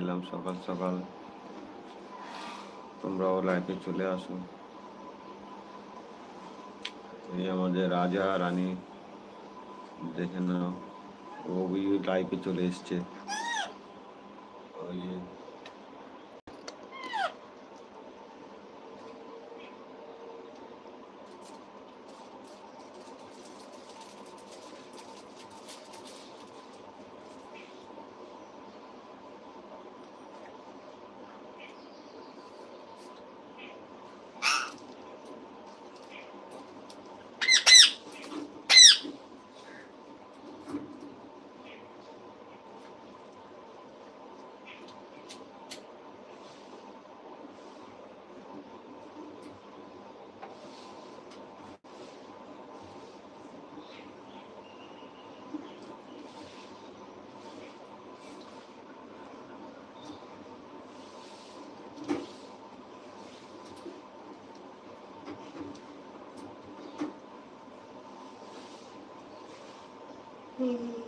এলাম, সকাল সকাল তোমরাও লাইফে চলে আসো। এই আমাদের রাজা রানী, দেখে নাও, ও লাইফে চলে এসছে। Mm-hmm.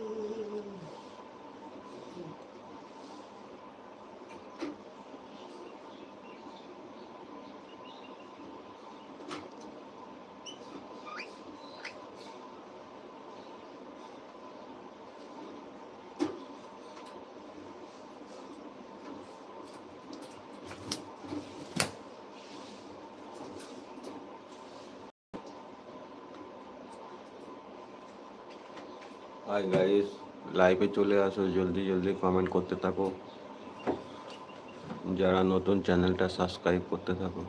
হাই গাইস লাইভে চলে আসো। জলদি জলদি কমেন্ট করতে থাকো। যারা নতুন চ্যানেলটা সাবস্ক্রাইব করতে থাকো।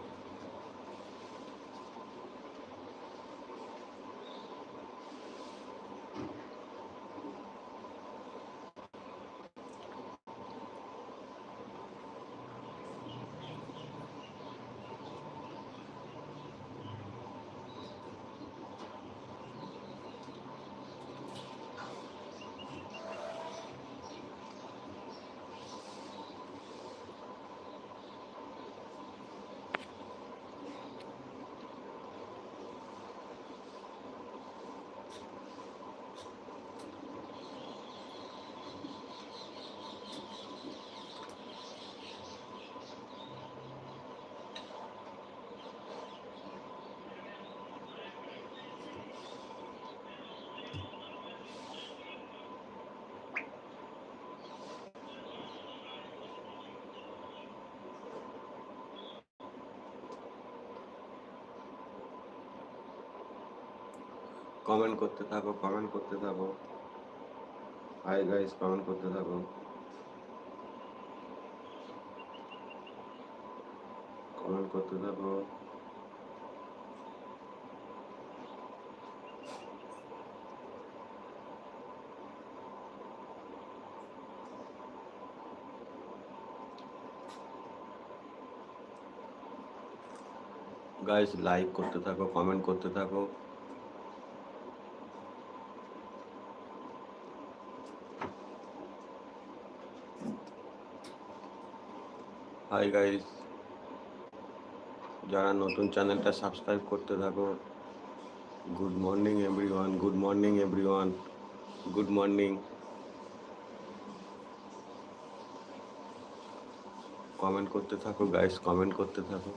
কমেন্ট করতে থাকো কমেন্ট করতে থাকো। হাই গাইস কমেন্ট করতে থাকো। কমেন্ট করতে থাকো। গাইস লাইক করতে থাকো কমেন্ট করতে থাকো। হাই গাইস যারা নতুন চ্যানেলটা সাবস্ক্রাইব করতে থাকো good morning everyone good morning everyone good morning comment করতে থাকো গাইস কমেন্ট করতে থাকো।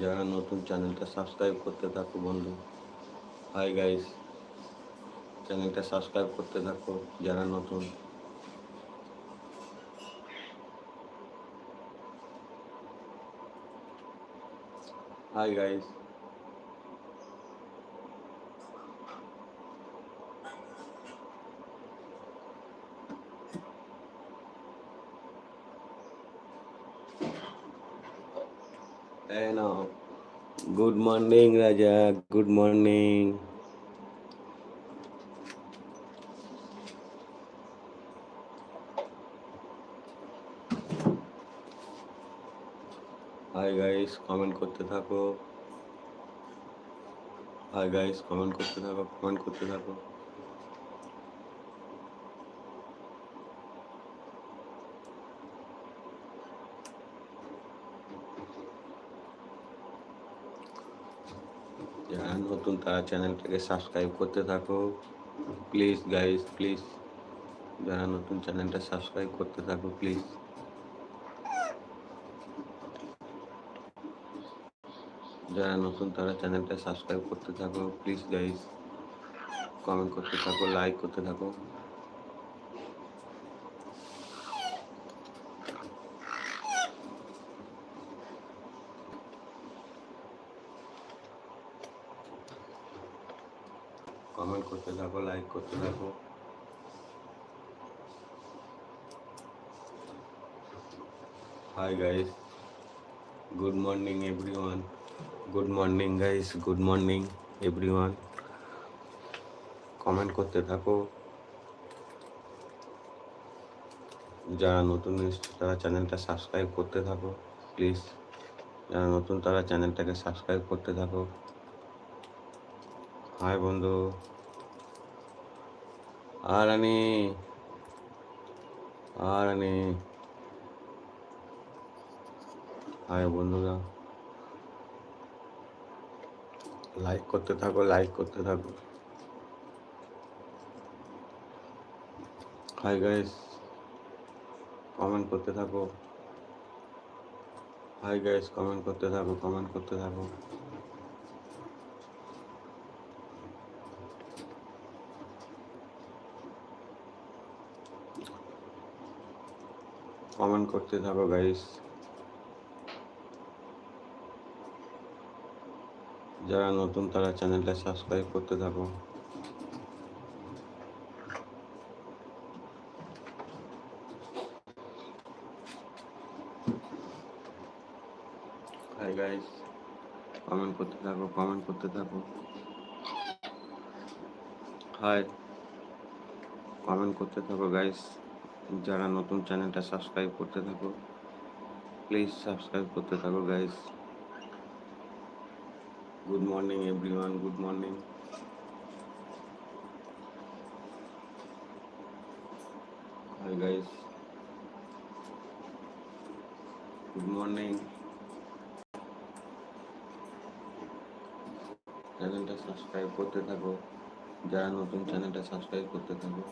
যারা নতুন চ্যানেলটা সাবস্ক্রাইব করতে থাকো বন্ধু হাই গাইস চ্যানেলটা সাবস্ক্রাইব করতে থাকো, যারা নতুন। হাই গাইস এই নাও good morning Raja good morning hi guys comment করতে থাকো। হাই গাইস কমেন্ট করতে থাকো কমেন্ট করতে থাকো। যারা নতুন, তারা চ্যানেলটাকে সাবস্ক্রাইব করতে থাকো। প্লিজ গাইস প্লিজ যারা নতুন, চ্যানেলটা সাবস্ক্রাইব করতে থাকো প্লিজ যারা নতুন তারা চ্যানেলটা সাবস্ক্রাইব করতে থাকো প্লিজ গাইজ কমেন্ট করতে থাকো লাইক করতে থাকো। কমেন্ট করতে থাকো লাইক করতে থাকো। Hi guys good morning everyone good morning guys good morning everyone comment করতে থাকো। যারা নতুন এসেছে, তারা চ্যানেলটা সাবস্ক্রাইব করতে থাকো প্লিজ যারা নতুন, তারা চ্যানেলটাকে সাবস্ক্রাইব করতে থাকো। হাই বন্ধু। আর আনি আর আনি হাই বন্ধুরা। লাইক করতে থাকো লাইক করতে থাকো। হাই গাইস কমেন্ট করতে থাকো। হাই গাইস কমেন্ট করতে থাকো কমেন্ট করতে থাকো। কমেন্ট করতে থাকো গাইস যারা নতুন তারা চ্যানেলটা সাবস্ক্রাইব করতে থাকো। হাই গাইস কমেন্ট করতে থাকো কমেন্ট করতে থাকো। হাই কমেন্ট করতে থাকো গাইস যারা নতুন চ্যানেলটা সাবস্ক্রাইব করতে থাকো প্লিজ সাবস্ক্রাইব করতে থাকো guys good morning everyone good morning hi guys good morning চ্যানেলটা সাবস্ক্রাইব করতে থাকো। যারা নতুন চ্যানেলটা সাবস্ক্রাইব করতে থাকো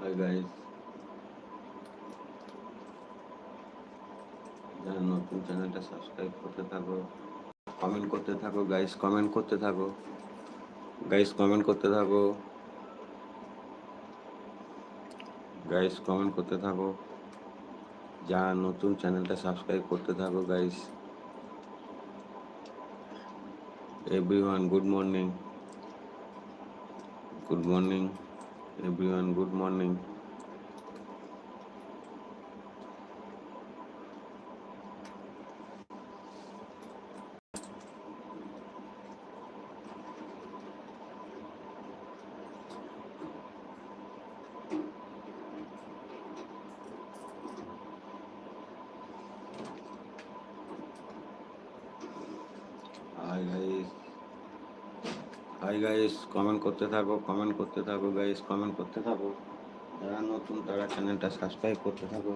হাই গাইস যারা নতুন চ্যানেলটা সাবস্ক্রাইব করতে থাকো কমেন্ট করতে থাকো গাইস কমেন্ট করতে থাকো গাইস কমেন্ট করতে থাকো গাইস কমেন্ট করতে থাকো, যারা নতুন চ্যানেলটা সাবস্ক্রাইব করতে থাকো guys everyone good morning good morning everyone good morning guys comment করতে থাকো কমেন্ট করতে থাকো গাইস কমেন্ট করতে থাকো। যারা নতুন, তারা চ্যানেলটা সাবস্ক্রাইব করতে থাকো।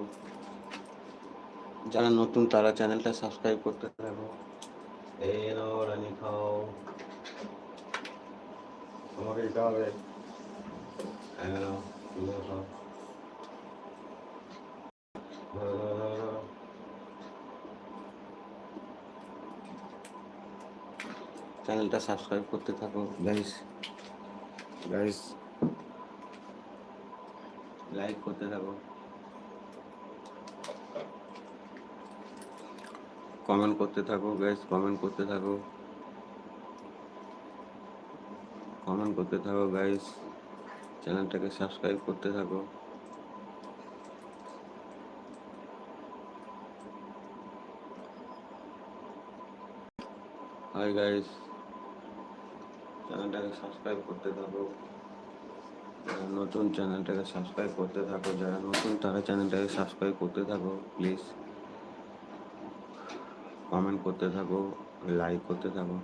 যারা নতুন, তারা চ্যানেলটা সাবস্ক্রাইব করতে থাকো। এই রানি খাও। আমাকে দিতে হবে। হ্যাঁ চ্যানেলটা সাবস্ক্রাইব করতে থাকো। গাইস গাইস লাইক করতে থাকো। কমেন্ট করতে থাকো গাইস কমেন্ট করতে থাকো। কমেন্ট করতে থাকো গাইস চ্যানেলটাকে সাবস্ক্রাইব করতে থাকো। হাই গাইস চ্যানেলটাকে সাবস্ক্রাইব করতে থাকো। নতুন চ্যানেলটাকে সাবস্ক্রাইব করতে থাকো, যারা নতুন তারা চ্যানেলটাকে সাবস্ক্রাইব করতে থাকো প্লিজ কমেন্ট করতে থাকো লাইক করতে থাকো।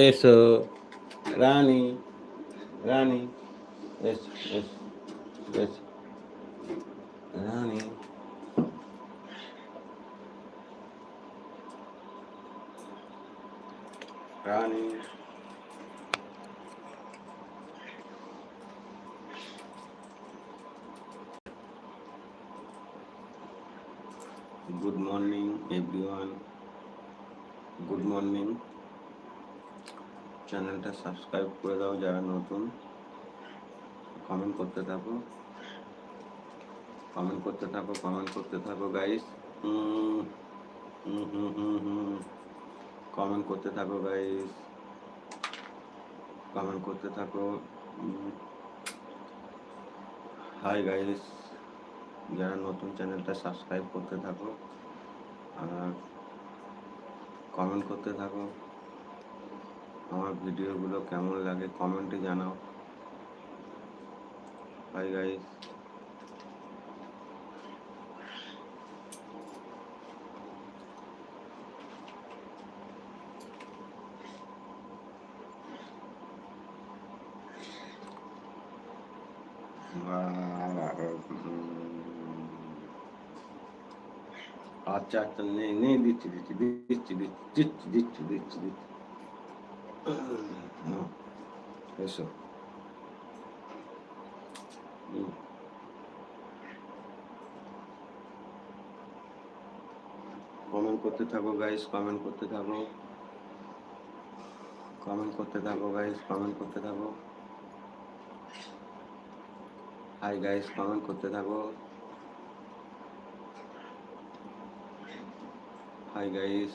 এসো Rani Rani. Yes, yes, yes. Nani? Rani. Good morning, everyone. Good morning চ্যানেলটা সাবস্ক্রাইব করে দাও যারা নতুন কমেন্ট করতে থাকো। কমেন্ট করতে থাকো কমেন্ট করতে থাকো গাইস কমেন্ট করতে থাকো গাইস কমেন্ট করতে থাকো। হাই গাইস যারা নতুন চ্যানেলটা সাবস্ক্রাইব করতে থাকো, আর কমেন্ট করতে থাকো। আমার ভিডিওগুলো কেমন লাগে কমেন্টে জানাও। হাই গাইস আচ্ছা আচ্ছা নেই নেই দিচ্ছি দিচ্ছি দিচ্ছি দিচ্ছি দিচ্ছি দিচ্ছি দিচ্ছি দিচ্ছি নাও, এসো হুম। কমেন্ট করতে থাকো গাইস কমেন্ট করতে থাকো। কমেন্ট করতে থাকো গাইস কমেন্ট করতে থাকো। হাই গাইস কমেন্ট করতে থাকো। Hi guys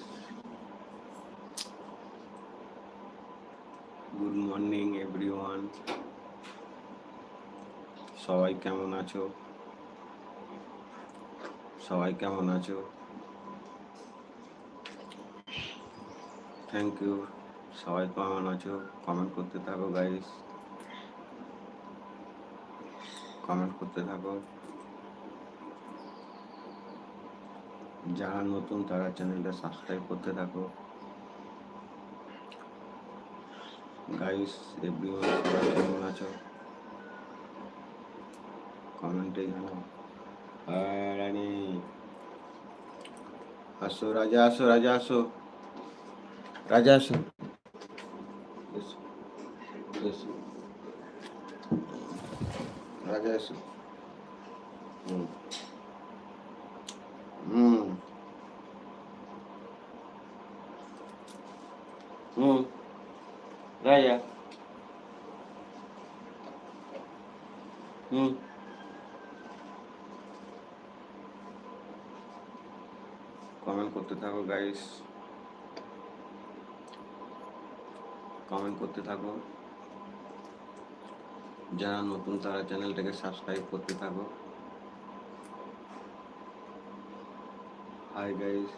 good morning everyone সবাই কেমন আছো? সবাই কেমন আছো? থ্যাংক ইউ সবাই কেমন আছো? কমেন্ট করতে থাকো গাইস কমেন্ট করতে থাকো। যারা নতুন, তারা চ্যানেলটা সাবস্ক্রাইব করতে থাকো। গাইস এভরিওয়ান সবাই কেমন আছো? কমেন্টে জানাও। আর রানী। আসো, রাজা আসো রাজা, আসো। Raja Singh. Yes. Yes. Raja Singh. Hmm. Hmm. Hmm. Raya. Hmm. Comment করতে থাকো গাইস কমেন্ট করতে থাকো। যারা নতুন তারা চ্যানেলটাকে সাবস্ক্রাইব করতে থাকো। Hi guys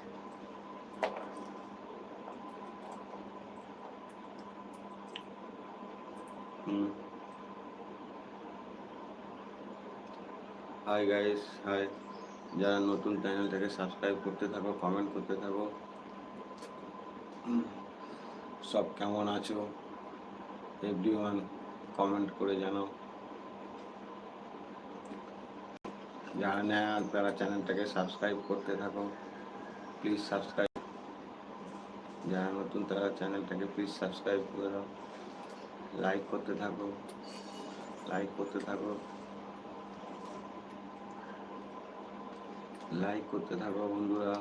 hi guys hi যারা নতুন চ্যানেলটাকে সাবস্ক্রাইব করতে থাকো কমেন্ট করতে থাকো। হুম, সব কেমন আছো? এভরিওয়ান কমেন্ট করে জানাও। যারা নেয়, তারা চ্যানেলটাকে সাবস্ক্রাইব করতে থাকো। প্লিজ সাবস্ক্রাইব যারা নতুন, তারা চ্যানেলটাকে প্লিজ সাবস্ক্রাইব করে দাও। লাইক করতে থাকো। লাইক করতে থাকো। লাইক করতে থাকো বন্ধুরা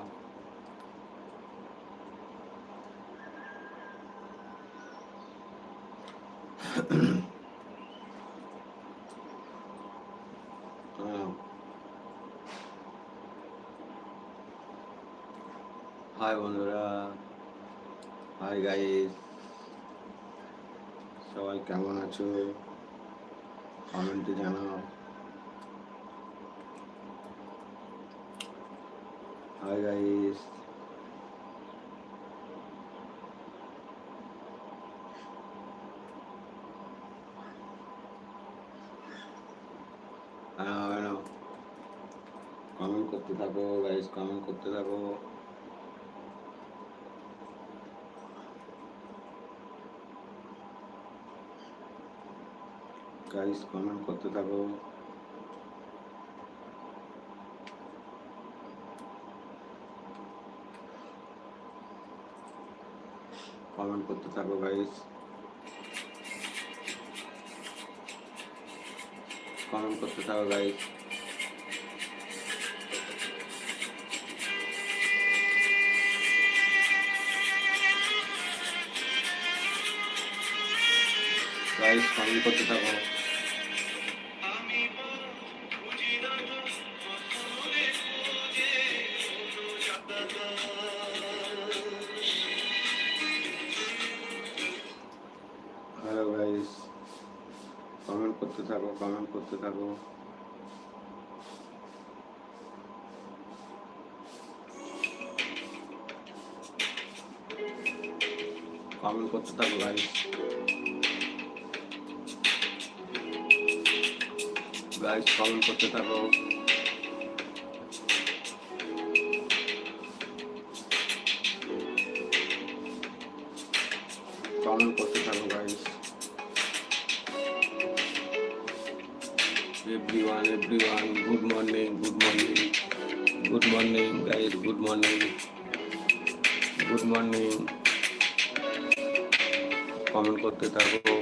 হাই বন্ধুরা হাই গাইস সবাই কেমন আছো কমেন্টে জানাও। হাই গাইস কমেন্ট করতে থাকো গাইস কমেন্ট করতে থাকো। গাইস কমেন্ট করতে থাকো? কমেন্ট করতে থাকো গাইস কমেন্ট করতে থাকো গাইস গাইস কমেন্ট করতে থাকো? কমেন্ট করতে থাকো। কমেন্ট করতে থাকো গাইস গাইস কমেন্ট করতে থাকো। Good morning, guys. Good morning. Good morning. Comment করতে থাকো।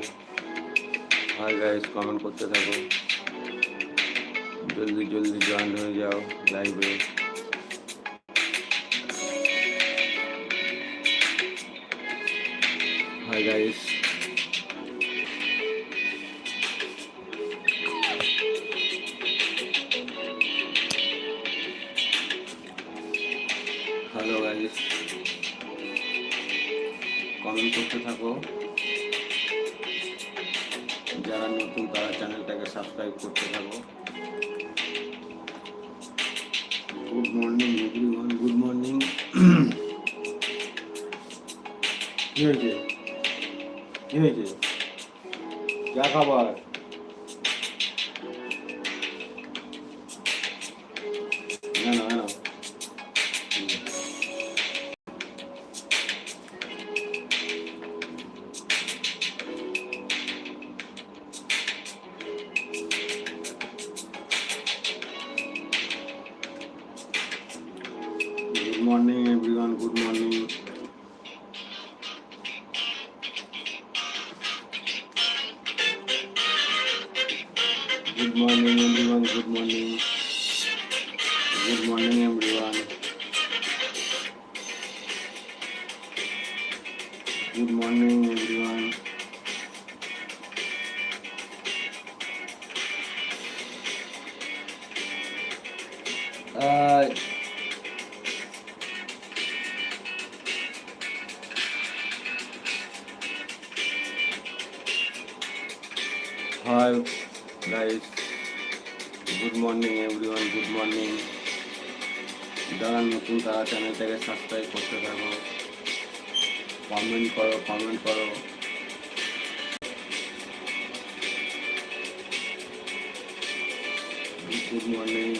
হাই গাইস কমেন্ট করতে থাকো। জলদি জলদি জয়েন হয়ে যাও লাইভে হাই গাইস কি হয়েছে? যা খাবার। Hi guys, good morning everyone, good morning. যারা নতুন তারা চ্যানেলটাকে সাবস্ক্রাইব করতে থাকো। কমেন্ট করো কমেন্ট করো। গুড মর্নিং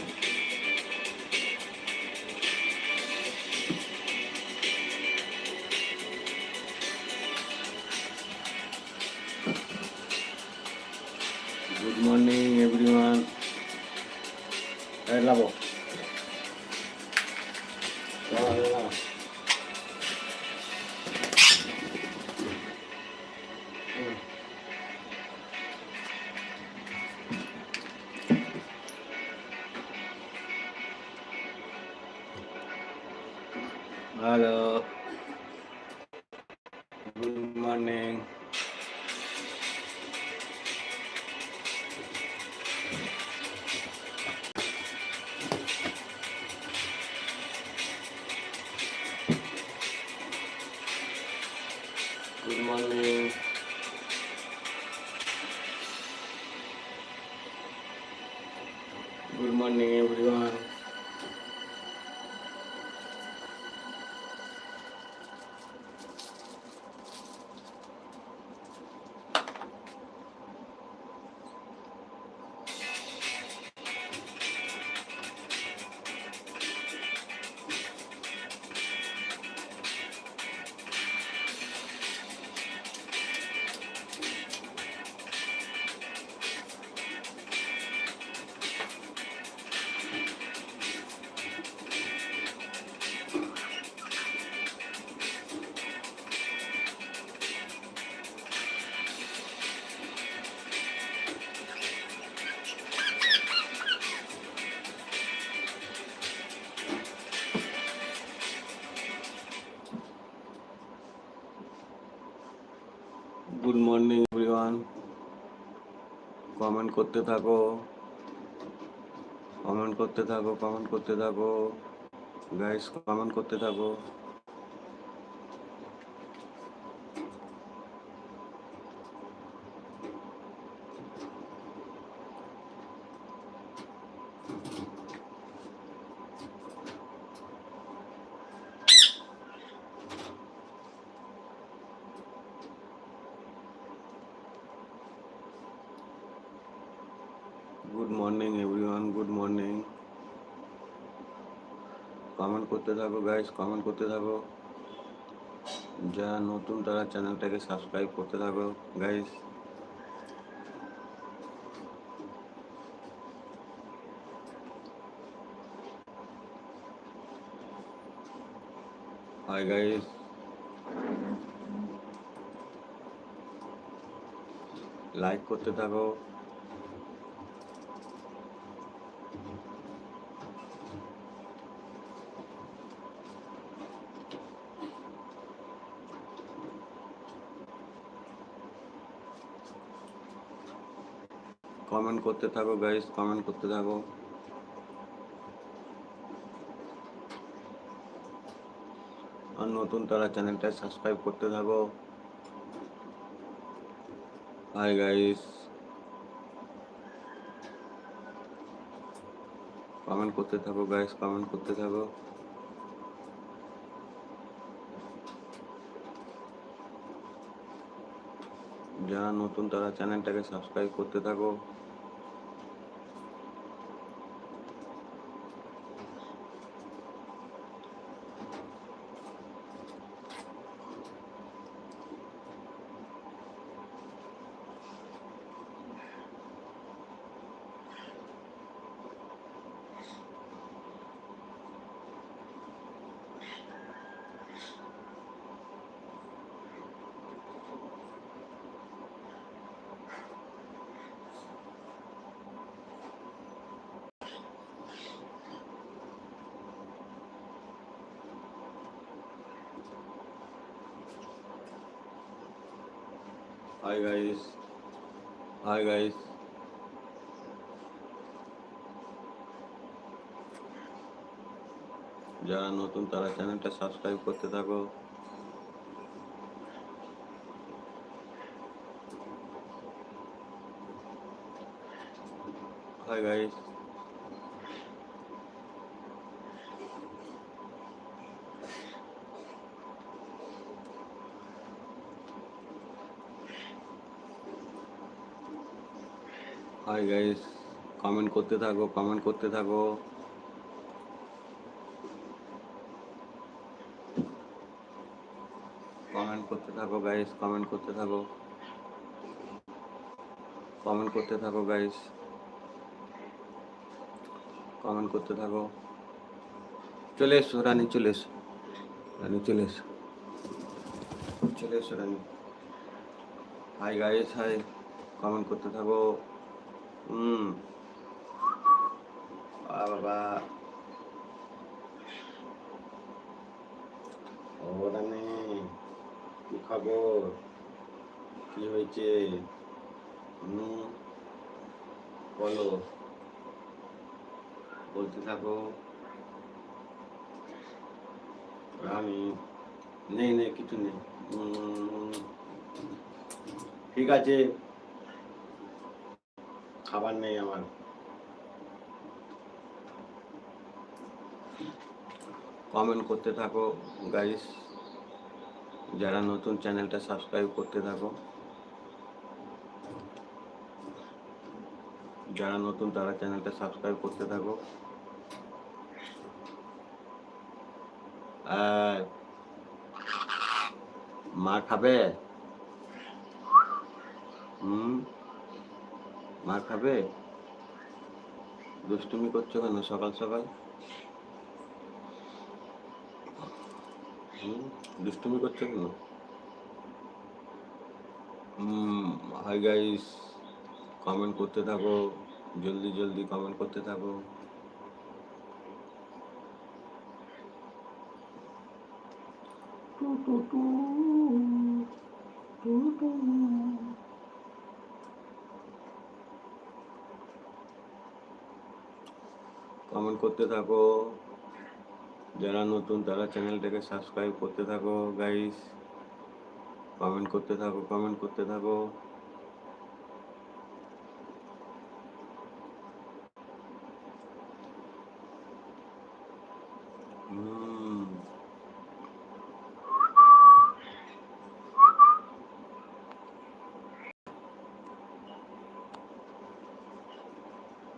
কমেন্ট করতে থাকো। কমেন্ট করতে থাকো কমেন্ট করতে থাকো। গাইস কমেন্ট করতে থাকো। Good morning everyone good morning comment করতে থাকো গাইস কমেন্ট করতে থাকো। যারা নতুন, তারা চ্যানেলটাকে সাবস্ক্রাইব করতে থাকো গাইস হাই গাইস লাইক করতে থাকো। কমেন্ট করতে থাকো গাইস কমেন্ট করতে থাকো। আর নতুন তারা চ্যানেলটা সাবস্ক্রাইব করতে থাকো। হাই গাইস কমেন্ট করতে থাকো গাইস কমেন্ট করতে থাকো। যারা নতুন তারা চ্যানেলটাকে সাবস্ক্রাইব করতে থাকো। হাই গাইস হাই গাইস যারা নতুন তারা চ্যানেলটা সাবস্ক্রাইব করতে থাকো। Hi guys hi guys comment করতে থাকো কমেন্ট করতে থাকো। কমেন্ট করতে থাকো গাইস কমেন্ট করতে থাকো। কমেন্ট করতে থাকো গাইস কমেন্ট করতে থাকো। চলে এসো, রানী চলে এসো। রানী চলে এসো। চলে এসো Rani. Hi guys hi comment করতে থাকো। হুম। বাবা। রানী কি খবর? কি হয়েছে? হুম। বলো। বলতে থাকো। আমি নেই নেই, কিছু নেই। ঠিক আছে। খাবার নেই আমার। কমেন্ট করতে থাকো গাইস যারা নতুন চ্যানেলটা সাবস্ক্রাইব করতে থাকো। যারা নতুন, তারা চ্যানেলটা সাবস্ক্রাইব করতে থাকো। আর মা খাবে? হুম? মা খাবে? দুষ্টুমি করছ কেন সকাল সকাল? দুষ্টুমি করছ কেন? হাই গাইস কমেন্ট করতে থাকো, জলদি জলদি কমেন্ট করতে থাকো। Two two two two two. Comment করতে থাকো। যারা নতুন, তারা চ্যানেলটাকে সাবস্ক্রাইব করতে থাকো গাইস কমেন্ট করতে থাকো, কমেন্ট করতে থাকো হুম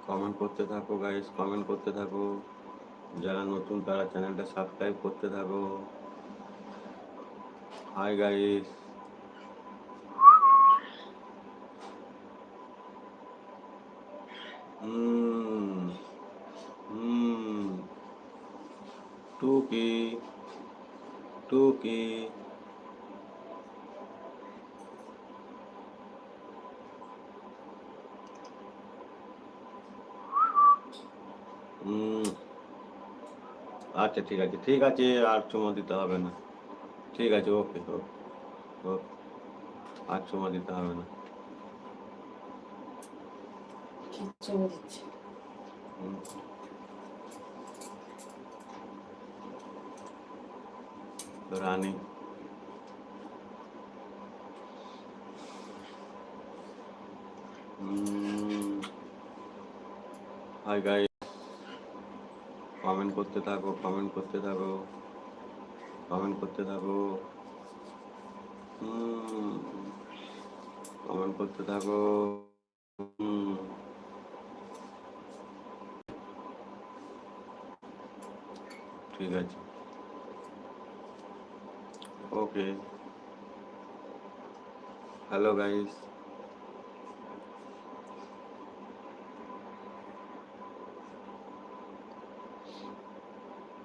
কমেন্ট করতে থাকো গাইস কমেন্ট করতে থাকো। যারা নতুন, তারা চ্যানেলটা সাবস্ক্রাইব করতে থাকো। হাই গাইস হুম হুম টুকি টুকি হুম আচ্ছা ঠিক আছে। ঠিক আছে আর চুমা দিতে হবে না। ঠিক আছে ওকে ওকে আর চুমা দিতে হবে না। দিচ্ছি। হুম। রানী। হাই গাই করতে থাকো কমেন্ট করতে থাকো কমেন্ট করতে থাকো। কমেন্ট করতে থাকো। ঠিক আছে। Okay hello guys